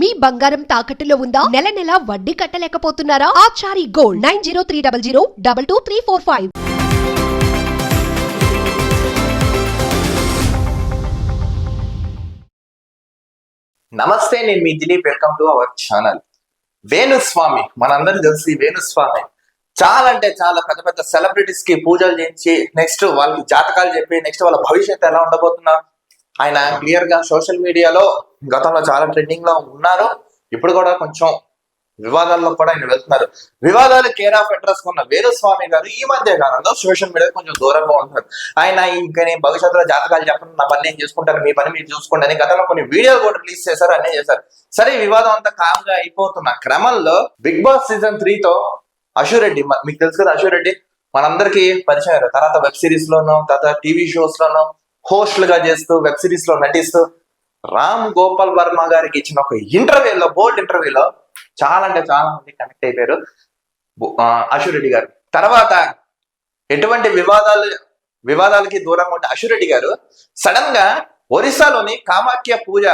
మీ బంగారం తాకట్టులో ఉందా? నెల నెల వడ్డీ కట్టలేకపోతున్నారా? Achari gold nine zero three double zero double two three four five. నమస్తే నేను మీ Dilip. Welcome to our channel Venuswamy మనందరూ తెలిసి వేణుస్వామి. చాలా అంటే చాలా పెద్ద పెద్ద సెలబ్రిటీస్కి పూజలు చేయించి నెక్స్ట్ వాళ్ళకి జాతకాలు చెప్పి నెక్స్ట్ వాళ్ళ భవిష్యత్తు ఎలా ఉండబోతున్నా ఆయన క్లియర్గా సోషల్ మీడియాలో గతంలో చాలా ట్రెండింగ్లో ఉన్నారు. ఇప్పుడు కూడా కొంచెం వివాదాల్లో కూడా ఆయన వెళ్తున్నారు. వివాదాలు కేర్ ఆఫ్ అడ్రస్ ఉన్న వేణుస్వామి గారు ఈ మధ్య కాలంలో సోషల్ మీడియా కొంచెం దూరంగా ఉంటున్నారు. ఆయన ఇంకా నేను భవిష్యత్తులో జాతకాలు చెప్పండి నా పని నేను చూసుకుంటాను మీ పని మీరు చూసుకోండి అని గతంలో కొన్ని వీడియోలు కూడా రిలీజ్ చేశారు అన్నీ చేశారు. సరే వివాదం అంతా కామ్గా అయిపోతున్న క్రమంలో బిగ్ బాస్ సీజన్ త్రీ తో రెడ్డి మీకు తెలుసు కదా అశూర్ రెడ్డి? మనందరికీ పరిచయం తర్వాత వెబ్ సిరీస్ లోను తర్వాత టీవీ షోస్ లోనూ హోస్ట్గా చేస్తూ వెబ్ సిరీస్లో నటిస్తూ రామ్ గోపాల్ వర్మ గారికి ఇచ్చిన ఒక ఇంటర్వ్యూలో బోల్డ్ ఇంటర్వ్యూలో చాలా అంటే చాలా మంది కనెక్ట్ అయిపోయారు. అశురెడ్డి రెడ్డి గారు. తర్వాత ఎటువంటి వివాదాలు వివాదాలకి దూరంగా ఉంటే అశురెడ్డి గారు సడన్గా ఒరిస్సాలోని కామాఖ్య పూజ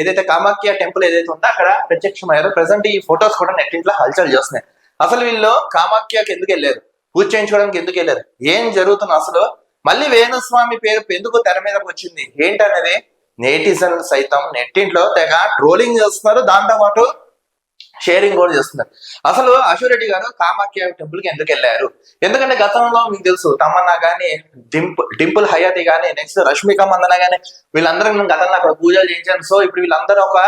ఏదైతే కామాఖ్య టెంపుల్ ఏదైతే ఉందో అక్కడ ప్రత్యక్షమయ్యారు. ప్రజెంట్ ఈ ఫొటోస్ కూడా నెట్టింట్లో హల్చల్ చేస్తున్నాయి. అసలు వీళ్ళు కామాఖ్యకి ఎందుకు వెళ్ళారు? పూజ చేయించుకోవడానికి ఎందుకు వెళ్ళారు? ఏం జరుగుతుంది అసలు? మళ్ళీ వేణుస్వామి పేరు ఎందుకు తెర మీదకి వచ్చింది? ఏంటనేది నేటిజన్లు సైతం నెట్టింట్లో తెగ ట్రోలింగ్ చేస్తున్నారు. దాంతో పాటు షేరింగ్ కూడా చేస్తున్నారు. అసలు అశురెడ్డి గారు కామాఖ్య టెంపుల్కి ఎందుకు వెళ్ళారు? ఎందుకంటే గతంలో మీకు తెలుసు తమన్నా కానీ డింపుల్ డింపుల్ హయాతి కానీ నెక్స్ట్ రష్మిక మందన కానీ వీళ్ళందరూ నేను గతంలో అక్కడ పూజలు చేయించాను సో ఇప్పుడు వీళ్ళందరూ ఒక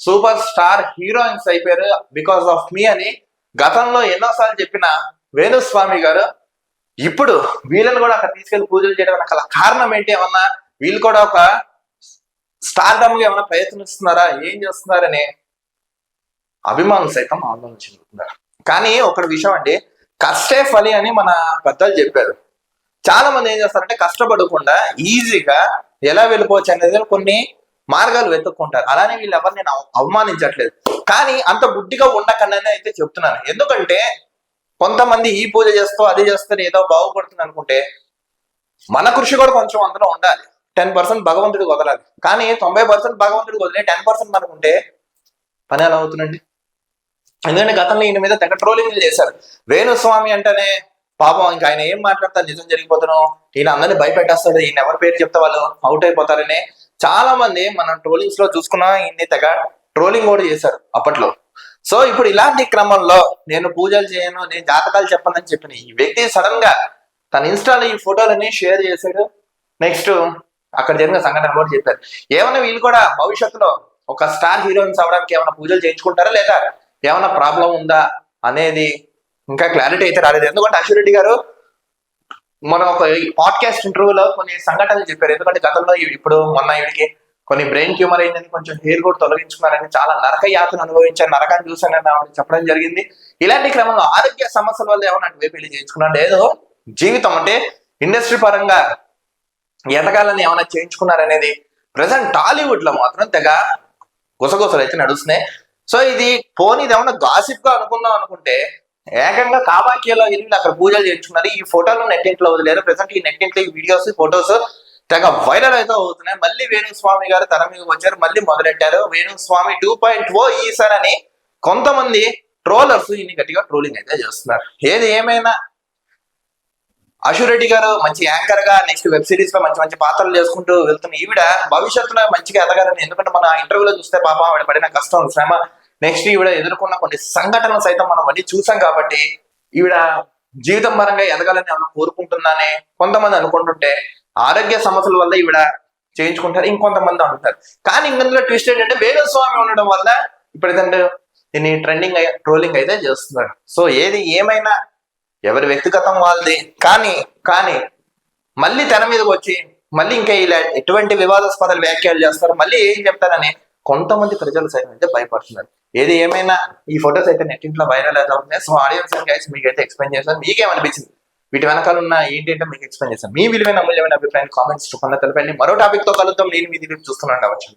సూపర్ స్టార్ హీరోయిన్స్ అయిపోయారు బికాస్ ఆఫ్ మీ అని గతంలో ఎన్నోసార్లు చెప్పిన వేణుస్వామి గారు ఇప్పుడు వీళ్ళని కూడా అక్కడ తీసుకెళ్ళి పూజలు చేయడం కారణం ఏంటి ఏమన్నా? వీళ్ళు కూడా ఒక స్టార్డమ్ ఏమైనా ప్రయత్నిస్తున్నారా? ఏం చేస్తున్నారని అభిమానులు సైతం ఆందోళన చెందుతున్నారు కానీ ఒకటి విషయం అండి కష్టే ఫలి అని మన పెద్దలు చెప్పారు. చాలా మంది ఏం చేస్తారంటే కష్టపడకుండా ఈజీగా ఎలా వెళ్ళిపోవచ్చు అనేది కొన్ని మార్గాలు వెతుక్కుంటారు. అలానే వీళ్ళు ఎవరు నేను అవమానించట్లేదు. కానీ అంత బుద్ధిగా ఉండకండి అయితే చెప్తున్నాను. ఎందుకంటే కొంతమంది ఈ పూజ చేస్తూ అది చేస్తే ఏదో బాగుపడుతుంది అనుకుంటే మన కృషి కూడా కొంచెం అందులో ఉండాలి. టెన్ పర్సెంట్ భగవంతుడికి వదలాలి. కానీ తొంభై పర్సెంట్ భగవంతుడికి వదిలే టెన్ పర్సెంట్ మనకుంటే పని ఎలా అవుతుందండి? ఎందుకంటే గతంలో ఈయన మీద తెగ ట్రోలింగ్ చేశారు. వేణుస్వామి అంటేనే పాపం ఇంకా ఆయన ఏం మాట్లాడతారు? నిజం జరిగిపోతాను? ఈయన అందరినీ భయపెట్టేస్తాడు. ఈయన ఎవరి పేరు చెప్తే వాళ్ళు అవుట్ అయిపోతారని. చాలా మంది మనం ట్రోలింగ్స్లో చూసుకున్నా ఈయన్ని తెగ ట్రోలింగ్ కూడా చేశారు అప్పట్లో. సో ఇప్పుడు ఇలాంటి క్రమంలో నేను పూజలు చేయను నేను జాతకాలు చెప్పనని చెప్పిన ఈ వ్యక్తి సడన్గా తన ఇన్స్టాలో ఈ ఫోటోలని షేర్ చేశాడు. నెక్స్ట్ అక్కడ జరిగిన సంఘటన కూడా చెప్పారు. ఏమైనా వీళ్ళు కూడా భవిష్యత్తులో ఒక స్టార్ హీరోయిన్స్ అవడానికి ఏమైనా పూజలు చేయించుకుంటారా లేదా? ఏమైనా ప్రాబ్లం ఉందా అనేది ఇంకా క్లారిటీ అయితే రాలేదు. ఎందుకంటే అశ్వరెడ్డి గారు మన ఒక పాడ్కాస్ట్ ఇంటర్వ్యూలో కొన్ని సంఘటనలు చెప్పారు. ఎందుకంటే గతంలో ఇప్పుడు మొన్న వీడికి కొన్ని బ్రెయిన్ ట్యూమర్ అయిందని కొంచెం హెయిర్ కూడా తొలగించుకున్నారని చాలా నరక యాతను అనుభవించాను నరకాన్ని చూశానని ఆవిడ చెప్పడం జరిగింది. ఇలాంటి క్రమంలో ఆరోగ్య సమస్యల వల్ల ఏమన్నా అటు పెళ్ళి చేయించుకున్నాడు ఏదో జీవితం అంటే ఇండస్ట్రీ పరంగా ఎదగాలని ఏమైనా చేయించుకున్నారనేది ప్రజెంట్ టాలీవుడ్లో మాత్రం తెగ గుసగుసలు అయితే నడుస్తున్నాయి. సో ఇది పోనీ ఇది ఏమైనా గాసిప్గా అనుకుందాం అనుకుంటే ఏకంగా కామాఖ్యలో వెళ్ళి అక్కడ పూజలు చేయించుకున్నారు. ఈ ఫోటోలు నెట్టింట్లో వదిలేరు. ప్రజెంట్ ఈ నెట్టింట్లో ఈ వీడియోస్ ఫొటోస్ తెగ వైరల్ అయితే అవుతున్నాయి. మళ్ళీ వేణుస్వామి గారు తన మీద వచ్చారు మళ్ళీ మొదలెట్టారు. వేణుస్వామి టూ పాయింట్ ఓ ఈసారని కొంతమంది ట్రోలర్స్ ఇన్ని గట్టిగా ట్రోలింగ్ అయితే చేస్తున్నారు. ఏది ఏమైనా అశురెడ్డి గారు మంచి యాంకర్గా నెక్స్ట్ వెబ్ సిరీస్లో మంచి మంచి పాత్రలు చేసుకుంటూ వెళ్తున్న ఈవిడ భవిష్యత్తులో మంచిగా ఎదగాలని. ఎందుకంటే మన ఇంటర్వ్యూలో చూస్తే పాప ఆవిడ పడిన కష్టం శ్రమ. నెక్స్ట్ ఈవిడ ఎదుర్కొన్న కొన్ని సంఘటనలు సైతం మనం అన్ని చూసాం కాబట్టి ఈవిడ జీవితం పరంగా ఎదగాలని ఏమైనా కోరుకుంటుందని కొంతమంది అనుకుంటుంటే ఆరోగ్య సమస్యల వల్ల ఈవిడ చేయించుకుంటారు ఇంకొంతమంది అంటారు. కానీ ఇందులో ట్విస్ట్ ఏంటంటే వేణుస్వామి ఉండడం వల్ల ఇప్పుడు ఏంటంటే దీన్ని ట్రెండింగ్ ట్రోలింగ్ అయితే చేస్తున్నారు. సో ఏది ఏమైనా ఎవరి వ్యక్తిగతం వాళ్ళది. కానీ కానీ మళ్ళీ తెర మీదకి వచ్చి మళ్ళీ ఇంకా ఇలా ఎటువంటి వివాదాస్పద వ్యాఖ్యలు చేస్తారు మళ్ళీ ఏం చెప్తారని కొంతమంది ప్రజలు సైతం అయితే భయపడుతున్నారు. ఏది ఏమైనా ఈ ఫొటోస్ అయితే నెట్టింట్లో వైరల్ అయితే అవుతున్నాయి సో ఆడియన్స్ గైస్ మీకు అయితే ఎక్స్ప్లెయిన్ చేస్తాను. మీకేమనిపించింది? వీటి వెనకాల ఉన్న ఏంటంటే మీకు ఎక్స్ప్లెయిన్ చేస్తాను. మీ విలువైన అమూల్యమైన అభిప్రాయం కామెంట్స్ రూపంలో తెలపండి. మరో టాపిక్తో కలుద్దాం. నేను మీ దిలీప్ చూస్తున్నాను కావచ్చు